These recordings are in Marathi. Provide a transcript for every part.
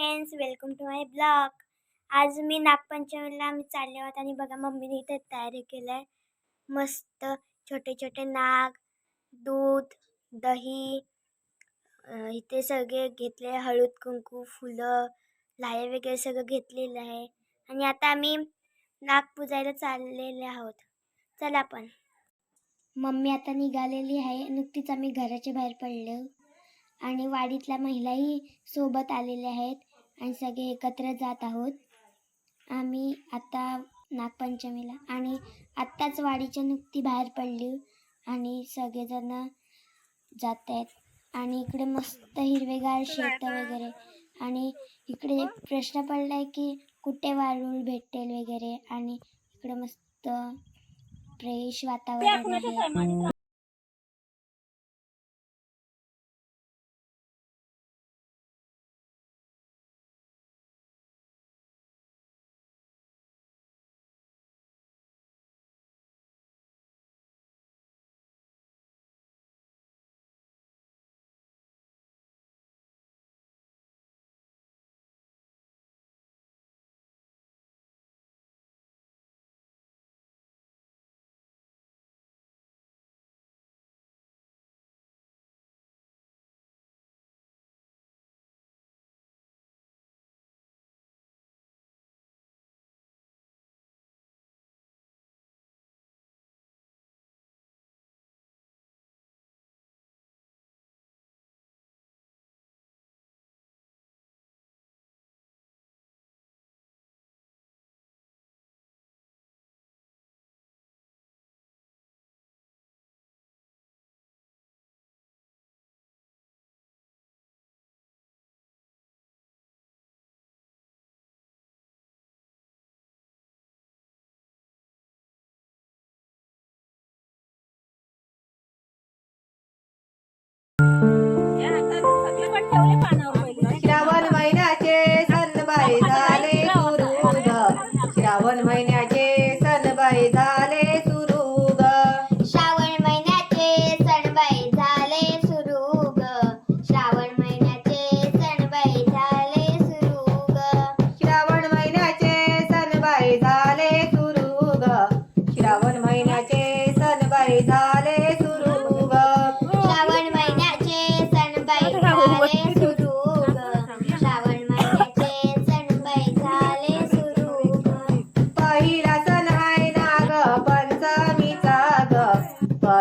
Friends welcome to my blog आज मी नागपंचमीला आम्ही चालले आहोत आणि बघा मम्मीने इथे तयारी केलं आहे मस्त छोटे छोटे नाग दूध दही इथे सगळे घेतले हळद कुंकू फुलं लाहे वगैरे सगळं घेतलेलं आहे. आणि आता आम्ही नाग पुजायला चाललेले आहोत. चला आपण. मम्मी आता निघालेली आहे नुकतीच आम्ही घराच्या बाहेर पडलो. आणि वाडीतल्या महिलाही सोबत आलेल्या आहेत. आणि सगळे एकत्र जात आहोत. आम्ही आता नागपंचमीला आणि आत्ताच वाडीच्या नुकती बाहेर पडली आणि सगळेजण जात आहेत. आणि इकडे मस्त हिरवेगार शेत वगैरे. आणि इकडे प्रश्न पडलाय की कुठे वारुळ भेटेल वगैरे. आणि इकडे मस्त फ्रेश वातावरण आहे.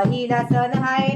ही लसन हाय